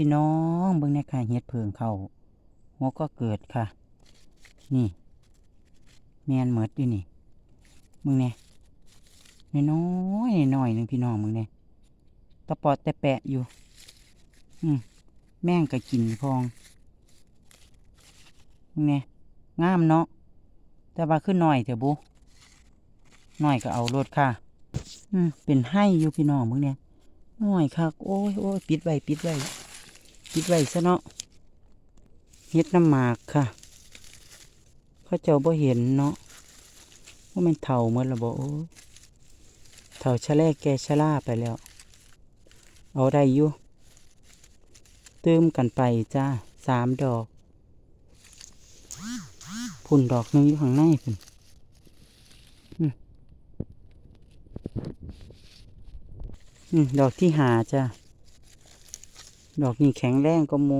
พี่น้องเบิ่งในค่ะเฮ็ดเพิงเข้าหัวก็เกิดค่ะ นี่ แมนเหมิดอยู่นี่มึงเนี่ยน้อยน้อยหนึ่งพี่น้องมึงเนี่ยตะปอดแต่แปะอยู่ อืมแม่งก็กินพองมึงเนี่ยงามเนาะแต่ว่าขึ้นหน่อยเถอะบุหน่อยก็เอารถค่ะ อืมเป็นให้อยู่พี่น้องมึงเนี่ยน้อยค่ะโอ้ยโอ้ยปิดไว้ปิดไว้ ปิดไว้ซะเนาะเฮ็ดน้ำหมากค่ะเขาเจ้าบ่เห็นเนาะว่ามันเถ่าเมื่อละบ่โอ้ยเถ่าชะแลกแกชะล่าไปแล้ว เอาได้อยู่เติมกันไปจ้าสามดอกพุ่นดอกหนึงอยู่ข้างในพุ่นดอกที่หาจ้า ดอกนี้แข็งแรงก็โม